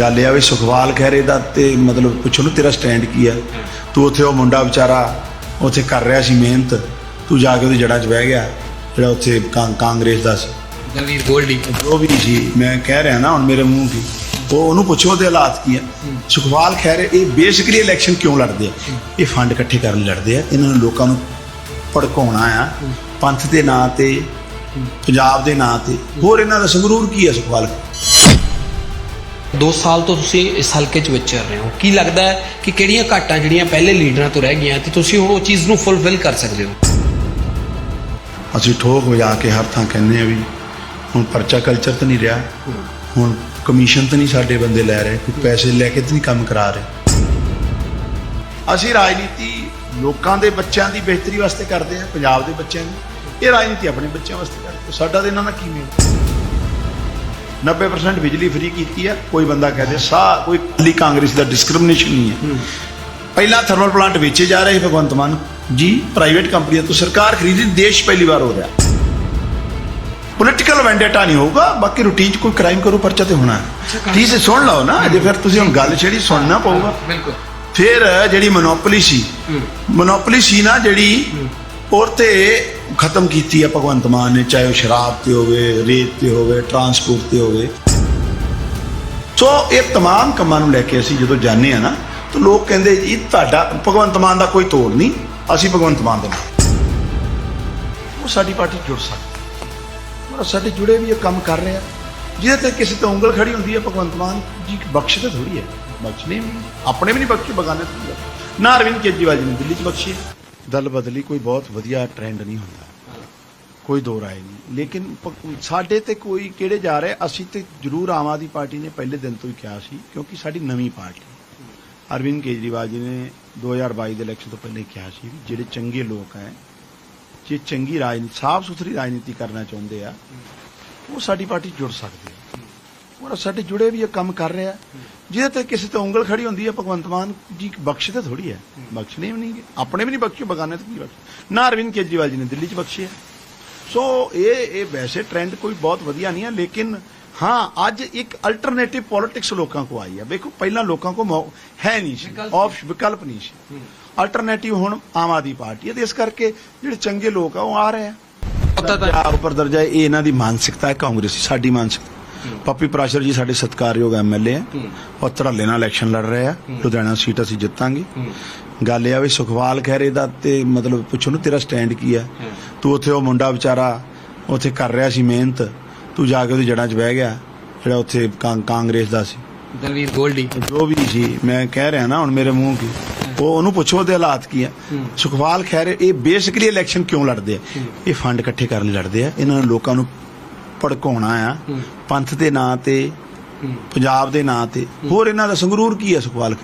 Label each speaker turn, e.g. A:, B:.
A: ਗੱਲ ਇਹ ਆ ਵੀ ਸੁਖਵਾਲ ਖਹਿਰੇ ਦਾ ਤੇ ਮਤਲਬ ਪੁੱਛੋ ਨਾ ਤੇਰਾ ਸਟੈਂਡ ਕੀ ਆ। ਤੂੰ ਉੱਥੇ ਉਹ ਮੁੰਡਾ ਵਿਚਾਰਾ ਉੱਥੇ ਕਰ ਰਿਹਾ ਸੀ ਮਿਹਨਤ। ਤੂੰ ਜਾ ਕੇ ਉਹਦੀ ਜੜ੍ਹਾਂ 'ਚ ਬਹਿ ਗਿਆ ਜਿਹੜਾ ਉੱਥੇ ਕਾਂਗਰਸ ਦਾ ਸੀ।
B: ਦਲਵੀਰ ਗੋਲਡੀ।
A: ਜੋ ਵੀ ਸੀ ਮੈਂ ਕਹਿ ਰਿਹਾ ਨਾ ਹੁਣ ਮੇਰੇ ਮੂੰਹ ਦੀ ਉਹ ਉਹਨੂੰ ਪੁੱਛੋ ਉਹਦੇ ਹਾਲਾਤ ਕੀ ਆ। ਸੁਖਵਾਲ ਖਹਿਰੇ ਇਹ ਬੇਸਿਕਲੀ ਇਲੈਕਸ਼ਨ ਕਿਉਂ ਲੜਦੇ ਆ? ਇਹ ਫੰਡ ਇਕੱਠੇ ਕਰਨ ਲੜਦੇ ਆ। ਇਹਨਾਂ ਨੂੰ ਲੋਕਾਂ ਨੂੰ ਭੜਕਾਉਣਾ ਆ। ਪੰਥ ਦੇ ਨਾਂ ਤੇ ਪੰਜਾਬ ਦੇ ਨਾਂ ਤੇ। ਹੋਰ ਇਹਨਾਂ ਦਾ ਸੰਗਰੂਰ ਕੀ ਆ ਸੁਖਵਾਲ?
B: 2 ਸਾਲ ਤੋਂ ਤੁਸੀਂ ਇਸ ਹਲਕੇ 'ਚ ਵਿਚਰ ਰਹੇ ਹੋ। ਕੀ ਲੱਗਦਾ ਹੈ ਕਿ ਕਿਹੜੀਆਂ ਘਾਟਾਂ ਜਿਹੜੀਆਂ ਪਹਿਲੇ ਲੀਡਰਾਂ ਤੋਂ ਰਹਿ ਗਈਆਂ ਤੇ ਤੁਸੀਂ ਹੁਣ ਉਹ ਚੀਜ਼ ਨੂੰ ਫੁੱਲਫਿਲ ਕਰ ਸਕਦੇ ਹੋ?
A: ਅਸੀਂ ਠੋਕ ਵਜਾ ਕੇ ਹਰ ਥਾਂ ਕਹਿੰਦੇ ਆ ਵੀ ਹੁਣ ਪਰਚਾ ਕਲਚਰ ਤਾਂ ਨਹੀਂ ਰਿਹਾ। ਹੁਣ ਕਮਿਸ਼ਨ ਤਾਂ ਨਹੀਂ ਸਾਡੇ ਬੰਦੇ ਲੈ ਰਹੇ, ਕੋਈ ਪੈਸੇ ਲੈ ਕੇ ਤਾਂ ਨਹੀਂ ਕੰਮ ਕਰਾ ਰਹੇ। ਅਸੀਂ ਰਾਜਨੀਤੀ ਲੋਕਾਂ ਦੇ ਬੱਚਿਆਂ ਦੀ ਬਿਹਤਰੀ ਵਾਸਤੇ ਕਰਦੇ ਆ ਪੰਜਾਬ ਦੇ ਬੱਚਿਆਂ ਦੀ। ਇਹ ਰਾਜਨੀਤੀ ਆਪਣੇ ਬੱਚਿਆਂ ਵਾਸਤੇ ਕਰਦੇ ਸਾਡਾ ਤੇ ਇਹਨਾਂ ਦਾ ਕੀ ਮੇਲ? 90% ਬਿਜਲੀ ਫ੍ਰੀ ਕੀਤੀ ਆ ਕੋਈ ਬੰਦਾ ਕਹਦੇ ਸਾ ਕੋਈ ਕੱਲੀ ਕਾਂਗਰਸ ਦਾ ਡਿਸਕ੍ਰਿਮੀਨੇਸ਼ਨ ਨਹੀਂ ਹੈ। ਪਹਿਲਾਂ ਥਰਮਲ ਪਲਾਂਟ ਵੇਚੇ ਜਾ ਰਹੇ ਭਗਵੰਤ ਮਾਨ। ਜੀ। ਪ੍ਰਾਈਵੇਟ ਕੰਪਨੀਆਂ ਤੋਂ ਸਰਕਾਰ ਖਰੀਦੀ ਦੇਸ਼ ਪਹਿਲੀ ਵਾਰ ਹੋ ਰਿਹਾ। ਪੋਲੀਟੀਕਲ ਵੈਂਡੇਟਾ ਨਹੀਂ ਹੋਊਗਾ ਬਾਕੀ ਰੂਟੀਨ 'ਚ ਕੋਈ ਕ੍ਰਾਈਮ ਕਰੂ ਪਰਚਾ ਤੇ ਹੋਣਾ ਠੀਕ ਹੈ ਸੁਣ ਲਓ ਨਾ ਜੇ ਫਿਰ ਤੁਸੀਂ ਹੁਣ ਗੱਲ ਛੇੜੀ ਸੁਣਨਾ ਪਊਗਾ।
B: ਬਿਲਕੁਲ।
A: ਫਿਰ ਜਿਹੜੀ ਮੋਨੋਪੋਲੀ ਸੀ ਮੋਨੋਪੋਲੀ ਸੀ ਨਾ ਜਿਹੜੀ ਔਰ ਤੇ ਖਤਮ ਕੀਤੀ ਆ ਭਗਵੰਤ ਮਾਨ ਨੇ ਚਾਹੇ ਉਹ ਸ਼ਰਾਬ ਤੇ ਹੋਵੇ ਰੇਤ ਤੇ ਹੋਵੇ ਟਰਾਂਸਪੋਰਟ ਤੇ ਹੋਵੇ ਸੋ ਇਹ तमाम ਕੰਮਾਂ ਨੂੰ ਲੈ ਕੇ ਅਸੀਂ ਜਦੋਂ ਜਾਂਦੇ ਆ ਨਾ ਤਾਂ ਲੋਕ ਕਹਿੰਦੇ ਜੀ ਤੁਹਾਡਾ ਭਗਵੰਤ ਮਾਨ ਦਾ ਕੋਈ ਤੋੜ ਨਹੀਂ ਅਸੀਂ ਭਗਵੰਤ ਮਾਨ ਦੇ ਨਾਲ ਉਹ ਸਾਡੀ ਪਾਰਟੀ 'ਚ ਜੁੜ ਸਕਦੀ ਔਰ ਸਾਡੇ ਜੁੜੇ ਵੀ ਇਹ ਕੰਮ ਕਰ ਰਹੇ ਆ ਜਿਹਦੇ ਤੇ ਕਿਸੇ ਤੇ ਉਂਗਲ ਖੜੀ ਹੁੰਦੀ ਹੈ ਭਗਵੰਤ ਮਾਨ ਜੀ ਬਖਸ਼ ਤੇ ਥੋੜੀ ਹੈ ਬਖਸ਼ਣੇ ਵੀ ਆਪਣੇ ਵੀ ਨਹੀਂ ਬਖਸ਼ੇ ਬਗਾਨੇ ਤੋਂ ਵੀ ਬਖਸ਼ੇ। ਨਾ ਅਰਵਿੰਦ ਕੇਜਰੀਵਾਲ ਜੀ ਨੇ ਦਿੱਲੀ 'ਚ ਬਖਸ਼ੀ ਹੈ। ਦਲ ਬਦਲੀ ਕੋਈ ਬਹੁਤ ਵਧੀਆ ਟ੍ਰੈਂਡ ਨਹੀਂ ਹੁੰਦਾ। ਕੋਈ ਦੋ ਰਾਏ ਨਹੀਂ। ਲੇਕਿਨ ਸਾਡੇ ਤੇ ਕੋਈ ਕਿਹੜੇ ਜਾ ਰਹੇ, ਅਸੀਂ ਤੇ ਜ਼ਰੂਰ ਆਮ ਆਦਮੀ ਪਾਰਟੀ ਨੇ ਪਹਿਲੇ ਦਿਨ ਤੋਂ ਹੀ ਕਿਹਾ ਸੀ, ਕਿਉਂਕਿ ਸਾਡੀ ਨਵੀਂ ਪਾਰਟੀ। ਅਰਵਿੰਦ ਕੇਜਰੀਵਾਲ ਜੀ ਨੇ 2022 ਦੇ ਇਲੈਕਸ਼ਨ ਤੋਂ ਪਹਿਲੇ ਕਿਹਾ ਸੀ ਵੀ ਜਿਹੜੇ ਚੰਗੇ ਲੋਕ ਹੈ, ਜੇ ਚੰਗੀ ਰਾਜਨੀਤੀ ਸਾਫ਼ ਸੁਥਰੀ ਰਾਜਨੀਤੀ ਕਰਨਾ ਚਾਹੁੰਦੇ ਆ, ਉਹ ਸਾਡੀ ਪਾਰਟੀ ਜੁੜ ਸਕਦੇ ਆ ਔਰ ਸਾਡੇ ਜੁੜੇ ਵੀ ਇਹ ਕੰਮ ਕਰ ਰਿਹਾ। ਜਿਹਦੇ ਤੇ ਕਿਸੇ ਤੇ ਉਂਗਲ ਖੜੀ ਹੁੰਦੀ ਹੈ ਭਗਵੰਤ ਮਾਨ ਜੀ ਬਖਸ਼ ਤੇ ਥੋੜੀ ਹੈ। ਬਖਸ਼ਣੇ ਵੀ ਨਹੀਂ ਆਪਣੇ ਵੀ ਨਹੀਂ ਬਖਸ਼ੇ ਬਗਾਨੇ ਤੇ ਕੀ ਬਖਸ਼? ਨਾ ਅਰਵਿੰਦ ਕੇਜਰੀਵਾਲ ਜੀ ਨੇ ਦਿੱਲੀ 'ਚ ਬਖਸ਼ੇ ਹੈ ਸੋ ਇਹ ਇਹ ਵੈਸੇ ਟ੍ਰੈਂਡ ਕੋਈ ਬਹੁਤ ਵਧੀਆ ਨਹੀਂ ਹੈ ਲੇਕਿਨ ਹਾਂ ਅੱਜ ਇੱਕ ਅਲਟਰਨੇਟਿਵ ਪੋਲਿਟਿਕਸ ਲੋਕਾਂ ਕੋ ਆਈ ਹੈ। ਵੇਖੋ ਪਹਿਲਾਂ ਲੋਕਾਂ ਕੋ ਹੈ ਨਹੀਂ ਸੀ
B: ਵਿਕਲਪ
A: ਆਪ ਵਿਕਲਪ ਨਹੀਂ ਸੀ। ਅਲਟਰਨੇਟਿਵ ਹੁਣ ਆਮ ਆਦਮੀ ਪਾਰਟੀ ਹੈ ਤੇ ਇਸ ਕਰਕੇ ਜਿਹੜੇ ਚੰਗੇ ਲੋਕ ਆ ਉਹ ਆ ਰਹੇ ਆ।
B: ਪਤਾ ਤਾਂ
A: ਦਰਜਾ ਉੱਪਰ ਦਰਜਾ ਇਹ ਇਹਨਾਂ ਦੀ ਮਾਨਸਿਕਤਾ ਹੈ ਕਾਂਗਰਸੀ ਸਾਡੀ ਮਾਨਸਿਕਤਾ। ਪੱਪੀ ਪ੍ਰਾਸ਼ਰ ਜੀ ਸਾਡੇ ਸਤਿਕਾਰਯੋਗ ਐਮਐਲਏ ਆ ਉਹ ਧੜੱਲੇ ਨਾਲ ਇਲੈਕਸ਼ਨ ਲੜ ਰਹੇ ਆ। ਲੁਧਿਆਣਾ ਸੀਟ ਅਸੀਂ ਜਿੱਤਾਂਗੇ। ਗੱਲ ਇਹ ਆ ਵੀ ਸੁਖਵਾਲ ਖਹਿਰੇ ਦਾ ਤੇ ਮਤਲਬ ਪੁੱਛੋ ਨਾ ਤੇਰਾ ਸਟੈਂਡ ਕੀ ਆ। ਤੂੰ ਉੱਥੇ ਉਹ ਮੁੰਡਾ ਵਿਚਾਰਾ ਉੱਥੇ ਕਰ ਰਿਹਾ ਸੀ ਮਿਹਨਤ। ਤੂੰ ਜਾ ਕੇ ਉਹਦੀ ਜੜ੍ਹਾਂ 'ਚ ਬਹਿ ਗਿਆ ਜਿਹੜਾ ਉੱਥੇ ਕਾਂਗਰਸ ਦਾ ਸੀ।
B: ਦਲਵੀਰ ਗੋਲਡੀ।
A: ਜੋ ਵੀ ਸੀ ਮੈਂ ਕਹਿ ਰਿਹਾ ਨਾ ਹੁਣ ਮੇਰੇ ਮੂੰਹ ਕੀ। ਉਹ ਉਹਨੂੰ ਪੁੱਛੋ ਉਹਦੇ ਹਾਲਾਤ ਕੀ ਆ। ਸੁਖਵਾਲ ਖੈਰ ਇਹ ਬੇਸਿਕਲੀ ਇਲੈਕਸ਼ਨ ਕਿਉਂ ਲੜਦੇ ਆ? ਇਹ ਫੰਡ ਇਕੱਠੇ ਕਰਨ ਲਈ ਲੜਦੇ ਆ। ਇਹਨਾਂ ਨੂੰ ਲੋਕਾਂ ਨੂੰ ਭੜਕਾਉਣਾ ਆ ਪੰਥ ਦੇ ਨਾਂ ਤੇ ਪੰਜਾਬ ਦੇ ਨਾਂ ਤੇ। ਹੋਰ ਇਹਨਾਂ ਦਾ ਸੰਗਰੂਰ ਕੀ ਆ ਸੁਖਵਾਲ?